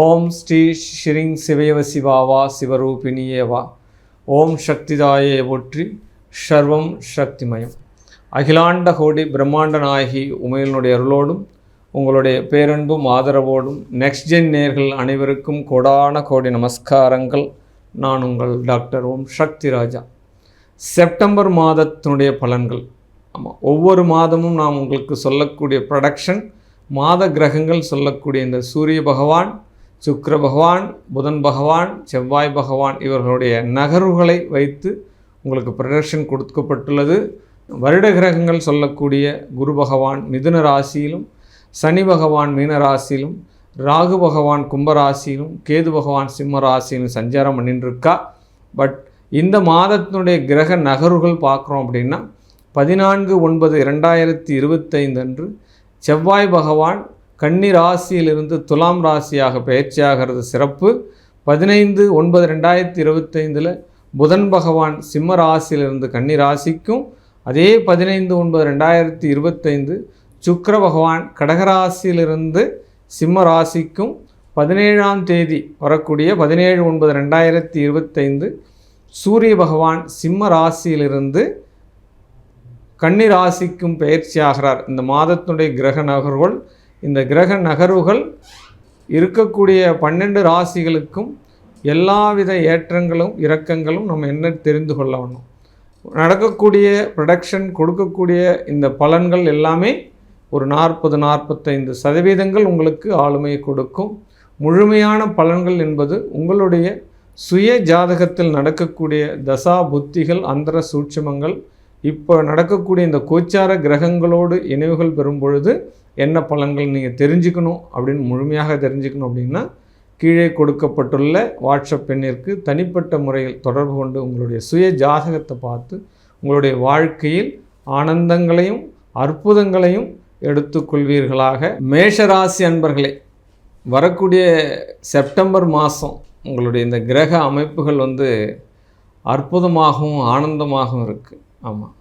ஓம் ஸ்ரீ ஸ்ரீங் சிவயவ சிவாவா சிவரூபிணியேவா. ஓம் சக்திதாயே ஒற்றி சர்வம் சக்திமயம். அகிலாண்ட கோடி பிரம்மாண்ட நாயகி உமையினுடைய அருளோடும் உங்களுடைய பேரன்பும் ஆதரவோடும் நெக்ஸ்ட் ஜென் நேர்கள் அனைவருக்கும் கோடான கோடி நமஸ்காரங்கள். நான் உங்கள் டாக்டர் ஓம் சக்தி ராஜா. செப்டம்பர் மாதத்தினுடைய பலன்கள். ஆமாம் ஒவ்வொரு மாதமும் நாம் உங்களுக்கு சொல்லக்கூடிய ப்ரொடக்ஷன் மாத கிரகங்கள் சொல்லக்கூடிய இந்த சூரிய பகவான் சுக்கர பகவான் புதன் பகவான் செவ்வாய் பகவான் இவர்களுடைய நகர்வுகளை வைத்து உங்களுக்கு ப்ரொடக்ஷன் கொடுக்கப்பட்டுள்ளது. வருட கிரகங்கள் சொல்லக்கூடிய குரு பகவான் மிதுன ராசியிலும் சனி பகவான் மீன ராசியிலும் ராகு பகவான் கும்பராசியிலும் கேது பகவான் சிம்ம ராசியிலும் சஞ்சாரம் பண்ணிட்டுருக்கா பட் இந்த மாதத்தினுடைய கிரக நகர்வுகள் பார்க்குறோம் அப்படின்னா பதினான்கு ஒன்பது இரண்டாயிரத்தி இருபத்தைந்து அன்று செவ்வாய் பகவான் கன்னி ராசியிலிருந்து துலாம் ராசியாக பயிற்சியாகிறது சிறப்பு. பதினைந்து ஒன்பது ரெண்டாயிரத்தி இருபத்தைந்தில் புதன் பகவான் சிம்ம ராசியிலிருந்து கன்னி ராசிக்கும். அதே பதினைந்து ஒன்பது ரெண்டாயிரத்தி இருபத்தைந்து சுக்கர பகவான் கடகராசியிலிருந்து சிம்ம ராசிக்கும். பதினேழாம் தேதி வரக்கூடிய பதினேழு ஒன்பது ரெண்டாயிரத்தி இருபத்தைந்து சூரிய பகவான் சிம்ம ராசியிலிருந்து கன்னி ராசிக்கும் பயிற்சியாகிறார். இந்த மாதத்தினுடைய கிரக நகர்வுகள் இந்த கிரக நகர்வுகள் இருக்கக்கூடிய பன்னெண்டு ராசிகளுக்கும் எல்லாவித ஏற்றங்களும் இறக்கங்களும் நம்ம என்ன தெரிந்து கொள்ள வேணும் நடக்கக்கூடிய ப்ரொடக்ஷன் கொடுக்கக்கூடிய இந்த பலன்கள் எல்லாமே ஒரு நாற்பது நாற்பத்தைந்து சதவீதங்கள் உங்களுக்கு ஆளுமையை கொடுக்கும். முழுமையான பலன்கள் என்பது உங்களுடைய சுய ஜாதகத்தில் நடக்கக்கூடிய தசா புத்திகள் அந்தர சூட்சமங்கள் இப்போ நடக்கக்கூடிய இந்த கோச்சார கிரகங்களோடு இணைவுகள் பெறும் பொழுது என்ன பலன்கள் நீங்கள் தெரிஞ்சுக்கணும் அப்படின்னு முழுமையாக தெரிஞ்சுக்கணும் அப்படின்னா கீழே கொடுக்கப்பட்டுள்ள வாட்ஸ்அப் எண்ணிற்கு தனிப்பட்ட முறையில் தொடர்பு கொண்டு உங்களுடைய சுய ஜாதகத்தை பார்த்து உங்களுடைய வாழ்க்கையில் ஆனந்தங்களையும் அற்புதங்களையும் எடுத்துக்கொள்வீர்களாக. மேஷராசி அன்பர்களே வரக்கூடிய செப்டம்பர் மாதம் உங்களுடைய இந்த கிரக அமைப்புகள் வந்து அற்புதமாகவும் ஆனந்தமாகவும் இருக்குது ஆமாம்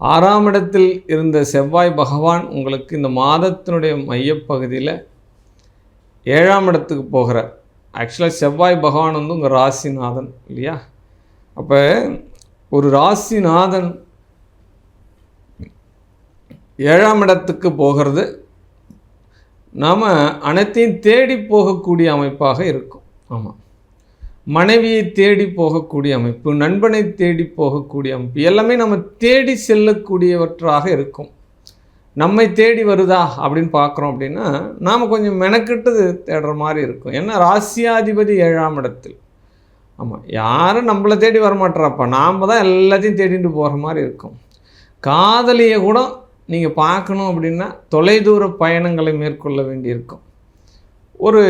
ஆறாம் இடத்தில் இருந்த செவ்வாய் பகவான் உங்களுக்கு இந்த மாதத்தினுடைய மையப்பகுதியில் ஏழாம் இடத்துக்கு போகிறார். ஆக்சுவலாக செவ்வாய் பகவான் வந்து உங்கள் ராசிநாதன் இல்லையா? அப்போ ஒரு ராசிநாதன் ஏழாம் இடத்துக்கு போகிறது. நாம் அனைத்தையும் தேடி போகக்கூடிய அமைப்பாக இருக்கும். ஆமாம் மனைவியை தேடி போகக்கூடிய அமைப்பு நண்பனை தேடி போகக்கூடிய அமைப்பு எல்லாமே நம்ம தேடி செல்லக்கூடியவற்றாக இருக்கும். நம்மை தேடி வருதா அப்படின்னு பார்க்குறோம் அப்படின்னா நாம் கொஞ்சம் மெனக்கிட்டு தேடுற மாதிரி இருக்கும். ஏன்னா ராசியாதிபதி ஏழாம் இடத்தில். ஆமாம் யாரும் நம்மளை தேடி வரமாட்டாப்பா நாம் தான் எல்லாத்தையும் தேடிட்டு போகிற மாதிரி இருக்கும். காதலியை கூட நீங்கள் பார்க்கணும் அப்படின்னா தொலைதூர பயணங்களை மேற்கொள்ள வேண்டியிருக்கும். ஒரு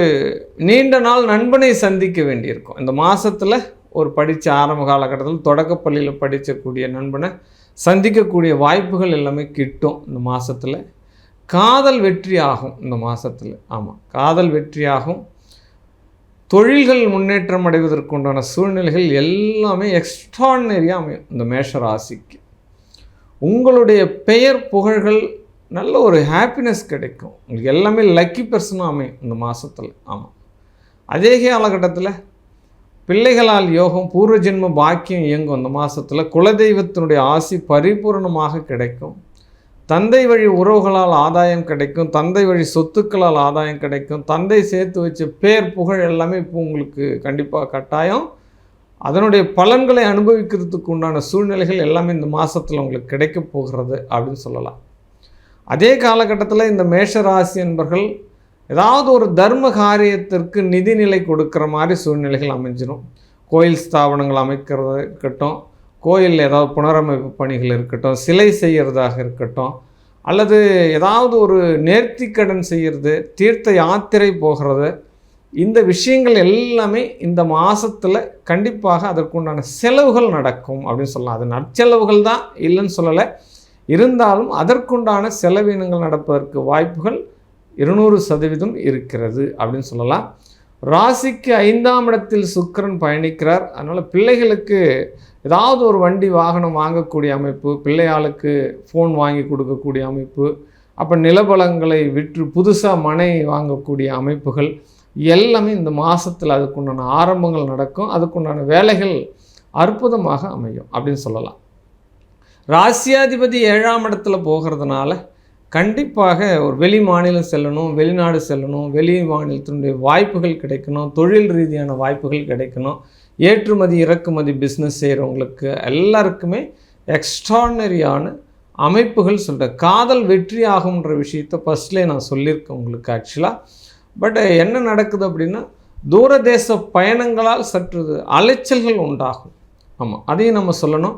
நீண்ட நாள் நண்பனை சந்திக்க வேண்டியிருக்கும். இந்த மாதத்தில் ஒரு படித்த ஆரம்ப காலகட்டத்தில் தொடக்கப்பள்ளியில் படிக்கக்கூடிய நண்பனை சந்திக்கக்கூடிய வாய்ப்புகள் எல்லாமே கிட்டும் இந்த மாதத்தில் காதல் வெற்றி ஆகும் இந்த மாதத்தில் ஆமாம் காதல் வெற்றியாகும் தொழில்கள் முன்னேற்றம் அடைவதற்குண்டான சூழ்நிலைகள் எல்லாமே எக்ஸ்ட்ரானரியாக அமையும் இந்த மேஷ ராசிக்கு. உங்களுடைய பெயர் புகழ்கள் நல்ல ஒரு ஹாப்பினஸ் கிடைக்கும். உங்களுக்கு எல்லாமே லக்கி பர்சனாக அமையும் இந்த மாதத்தில் ஆமாம் அதே காலகட்டத்தில் பிள்ளைகளால் யோகம் பூர்வ ஜென்ம பாக்கியம் இயங்கும் அந்த மாதத்தில் குலதெய்வத்தினுடைய ஆசி பரிபூர்ணமாக கிடைக்கும். தந்தை வழி உறவுகளால் ஆதாயம் கிடைக்கும். தந்தை வழி சொத்துக்களால் ஆதாயம் கிடைக்கும். தந்தை சேர்த்து வச்ச பேர் புகழ் எல்லாமே இப்போ உங்களுக்கு கண்டிப்பாக கட்டாயம். அதனுடைய பலன்களை அனுபவிக்கிறதுக்கு உண்டான சூழ்நிலைகள் எல்லாமே இந்த மாதத்தில் உங்களுக்கு கிடைக்க போகிறது அப்படின்னு சொல்லலாம். அதே காலகட்டத்தில் இந்த மேஷராசி என்பர்கள் ஏதாவது ஒரு தர்ம காரியத்திற்கு நிதிநிலை கொடுக்குற மாதிரி சூழ்நிலைகள் அமைஞ்சிடும் கோயில் ஸ்தாபனங்கள் அமைக்கிறது இருக்கட்டும் கோயிலில் ஏதாவது புனரமைப்பு பணிகள் இருக்கட்டும் சிலை செய்கிறதாக இருக்கட்டும் அல்லது ஏதாவது ஒரு நேர்த்திக்கடன் செய்கிறது தீர்த்த யாத்திரை போகிறது இந்த விஷயங்கள் எல்லாமே இந்த மாதத்தில் கண்டிப்பாக அதற்குண்டான செலவுகள் நடக்கும் அப்படின்னு சொல்லலாம். அது நற்செலவுகள் தான் இல்லைன்னு சொல்லலை. இருந்தாலும் அதற்குண்டான செலவினங்கள் நடப்பதற்கு வாய்ப்புகள் இருநூறு சதவீதம் இருக்கிறது அப்படின்னு சொல்லலாம். ராசிக்கு ஐந்தாம் இடத்தில் சுக்கரன் பயணிக்கிறார். அதனால் பிள்ளைகளுக்கு ஏதாவது ஒரு வண்டி வாகனம் வாங்கக்கூடிய அமைப்பு பிள்ளையாளுக்கு ஃபோன் வாங்கி கொடுக்கக்கூடிய அமைப்பு அப்போ நிலபலங்களை விற்று புதுசாக மனை வாங்கக்கூடிய அமைப்புகள் எல்லாமே இந்த மாதத்தில் அதுக்குண்டான ஆரம்பங்கள் நடக்கும். அதுக்குண்டான வேலைகள் அற்புதமாக அமையும் அப்படின்னு சொல்லலாம். ராசியாதிபதி ஏழாம் இடத்துல போகிறதுனால கண்டிப்பாக ஒரு வெளி மாநிலம் செல்லணும் வெளிநாடு செல்லணும் வெளி மாநிலத்தினுடைய வாய்ப்புகள் கிடைக்கணும் தொழில் ரீதியான வாய்ப்புகள் கிடைக்கணும் ஏற்றுமதி இறக்குமதி பிஸ்னஸ் செய்கிறவங்களுக்கு எல்லாருக்குமே எக்ஸ்ட்ரானரியான அமைப்புகள் சொல்கிறேன் காதல் வெற்றி ஆகும்ன்ற விஷயத்த ஃபஸ்ட்லேயே நான் சொல்லியிருக்கேன் உங்களுக்கு ஆக்சுவலாக பட் என்ன நடக்குது அப்படின்னா தூரதேச பயணங்களால் சற்று அலைச்சல்கள் உண்டாகும். ஆமாம் அதையும் நம்ம சொல்லணும்.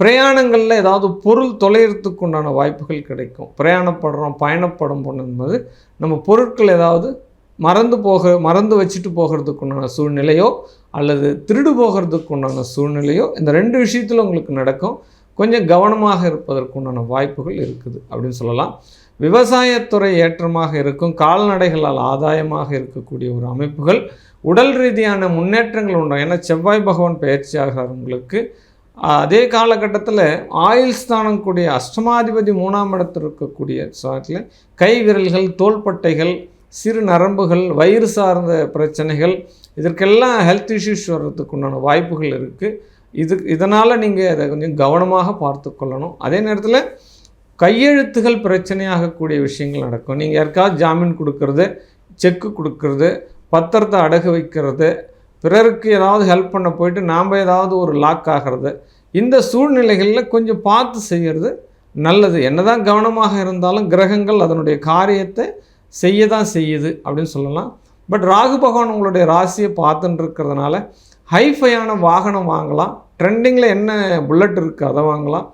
பிரயாணங்களில் ஏதாவது பொருள் தொலைகிறதுக்கு உண்டான வாய்ப்புகள் கிடைக்கும். பிரயாணப்படுறோம் பயணப்படும் போது நம்ம பொருட்கள் ஏதாவது மறந்து போக மறந்து வச்சுட்டு போகிறதுக்கு உண்டான சூழ்நிலையோ அல்லது திருடு போகிறதுக்கு உண்டான சூழ்நிலையோ இந்த ரெண்டு விஷயத்தில் உங்களுக்கு நடக்கும். கொஞ்சம் கவனமாக இருப்பதற்கு உண்டான வாய்ப்புகள் இருக்குது அப்படின்னு சொல்லலாம். விவசாயத்துறை ஏற்றமாக இருக்கும். கால்நடைகளால் ஆதாயமாக இருக்கக்கூடிய ஒரு அமைப்புகள் உடல் ரீதியான முன்னேற்றங்கள் உண்டாகும் ஏன்னா செவ்வாய் பகவான் பயிற்சியாகிறார் உங்களுக்கு அதே காலகட்டத்தில் ஆயுள் ஸ்தானம் கூடிய அஷ்டமாதிபதி மூணாம் இடத்தில் இருக்கக்கூடிய சாட்டில் கை விரல்கள் தோள்பட்டைகள் சிறு நரம்புகள் வயிறு சார்ந்த பிரச்சனைகள் இதற்கெல்லாம் ஹெல்த் இஷ்யூஸ் வர்றதுக்கு உண்டான வாய்ப்புகள் இருக்குது இது இதனால் நீங்கள் அதை கொஞ்சம் கவனமாக பார்த்து கொள்ளணும். அதே நேரத்தில் கையெழுத்துகள் பிரச்சனையாகக்கூடிய விஷயங்கள் நடக்கும். நீங்கள் யாருக்காவது ஜாமீன் கொடுக்கறது செக்கு கொடுக்கறது பத்திரத்தை அடகு வைக்கிறது பிறருக்கு ஏதாவது ஹெல்ப் பண்ண போயிட்டு நாம் ஏதாவது ஒரு லாக் ஆகிறது இந்த சூழ்நிலைகளில் கொஞ்சம் பார்த்து செய்கிறது நல்லது. என்னதான் கவனமாக இருந்தாலும் கிரகங்கள் அதனுடைய காரியத்தை செய்ய தான் செய்யுது அப்படின்னு சொல்லலாம். பட் ராகு பகவான் உங்களுடைய ராசியை பார்த்துட்டு இருக்கிறதுனால ஹைஃபையான வாகனம் வாங்கலாம். ட்ரெண்டிங்கில் என்ன புல்லட் இருக்குது அதை வாங்கலாம்.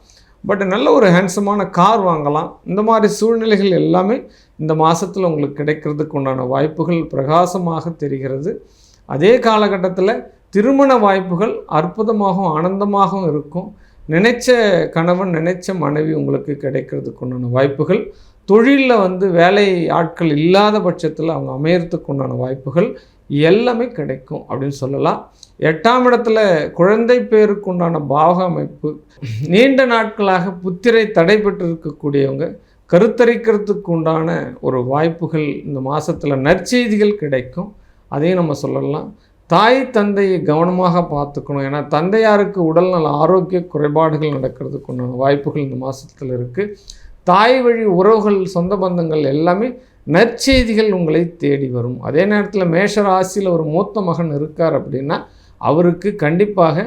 பட் நல்ல ஒரு ஹேண்ட்ஸமான கார் வாங்கலாம். இந்த மாதிரி சூழ்நிலைகள் எல்லாமே இந்த மாதத்தில் உங்களுக்கு கிடைக்கிறதுக்கு உண்டான வாய்ப்புகள் பிரகாசமாக தெரிகிறது. அதே காலகட்டத்தில் திருமண வாய்ப்புகள் அற்புதமாகவும் ஆனந்தமாகவும் இருக்கும். நினைச்ச கணவன் நினைச்ச மனைவி உங்களுக்கு கிடைக்கிறதுக்கு உண்டான வாய்ப்புகள். தொழிலில் வந்து வேலை ஆட்கள் இல்லாத பட்சத்தில் அவங்க அமையறதுக்கு உண்டான வாய்ப்புகள் எல்லாமே கிடைக்கும் அப்படின்னு சொல்லலாம். எட்டாம் இடத்துல குழந்தை பேருக்கு உண்டான பாவக அமைப்பு. நீண்ட நாட்களாக புத்திரை தடைபெற்று இருக்கக்கூடியவங்க கருத்தரிக்கிறதுக்கு உண்டான ஒரு வாய்ப்புகள் இந்த மாதத்தில் நற்செய்திகள் கிடைக்கும். அதையும் நம்ம சொல்லலாம். தாய் தந்தையை கவனமாக பார்த்துக்கணும். ஏன்னா தந்தையாருக்கு உடல்நல ஆரோக்கிய குறைபாடுகள் நடக்கிறதுக்கு உண்டான வாய்ப்புகள் இந்த மாதத்தில் இருக்குது தாய் வழி உறவுகள் சொந்த பந்தங்கள் எல்லாமே நற்செய்திகள் உங்களை தேடி வரும். அதே நேரத்தில் மேஷ ராசியில் ஒரு மூத்த மகன் இருக்கார் அப்படின்னா அவருக்கு கண்டிப்பாக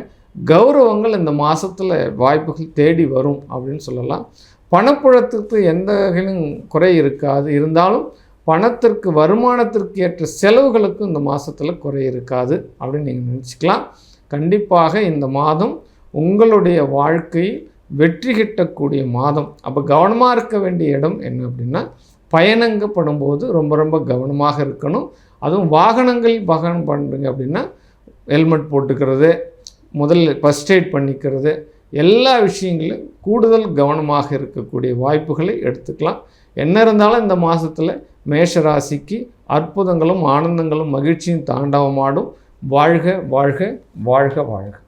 கௌரவங்கள் இந்த மாதத்தில் வாய்ப்புகள் தேடி வரும் அப்படின்னு சொல்லலாம். பணப்புழத்துக்கு எந்த வகையிலும் குறை இருக்காது. இருந்தாலும் பணத்திற்கு வருமானத்திற்கு ஏற்ற செலவுகளுக்கும் இந்த மாதத்தில் குறை இருக்காது அப்படின்னு நீங்கள் நினச்சிக்கலாம். கண்டிப்பாக இந்த மாதம் உங்களுடைய வாழ்க்கையில் வெற்றி கிட்டக்கூடிய மாதம். அப்போ கவனமாக இருக்க வேண்டிய இடம் என்ன அப்படின்னா பயணங்கப்படும் போது ரொம்ப ரொம்ப கவனமாக இருக்கணும். அதுவும் வாகனங்கள் வாகனம் பண்ணுறீங்க அப்படின்னா ஹெல்மெட் போட்டுக்கிறது முதல்ல ஃபஸ்ட் எய்ட் பண்ணிக்கிறது எல்லா விஷயங்களும் கூடுதல் கவனமாக இருக்கக்கூடிய வாய்ப்புகளை எடுத்துக்கலாம். என்ன இருந்தாலும் இந்த மாதத்தில் மேஷ ராசிக்கு அற்புதங்களும் ஆனந்தங்களும் மகிழ்ச்சியும் தாண்டவமாடும். வாழ்க வாழ்க வாழ்க வாழ்க.